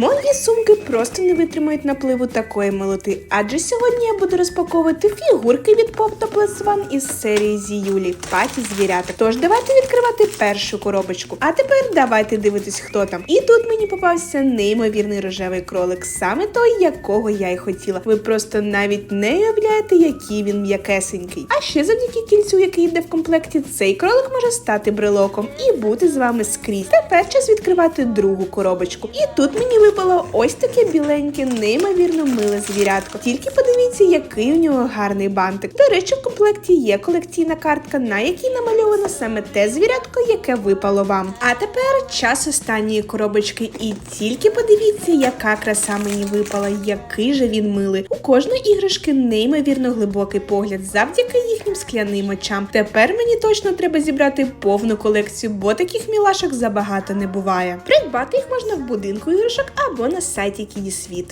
Мої сумки просто не витримають напливу такої милоти, адже сьогодні я буду розпаковувати фігурки від Pop Topless One із серії Зіюлі Паті звірята. Тож давайте відкривати першу коробочку. А тепер давайте дивитись, хто там. І тут мені попався неймовірний рожевий кролик, саме той, якого я й хотіла. Ви просто навіть не уявляєте, який він м'якесенький. А ще завдяки кільцю, який йде в комплекті, цей кролик може стати брелоком і бути з вами скрізь. Тепер час відкривати другу коробочку. І тут мені випало ось таке біленьке, неймовірно миле звірятко. Тільки подивіться, який у нього гарний бантик. До речі, в комплекті є колекційна картка, на якій намальовано саме те звірятко, яке випало вам. А тепер час останньої коробочки. І тільки подивіться, яка краса мені випала, який же він милий. У кожної іграшки неймовірно глибокий погляд завдяки їхнім скляним очам. Тепер мені точно треба зібрати повну колекцію, бо таких мілашок забагато не буває. Придбати їх можна в будинку іграшок або на сайті Кідісвіт.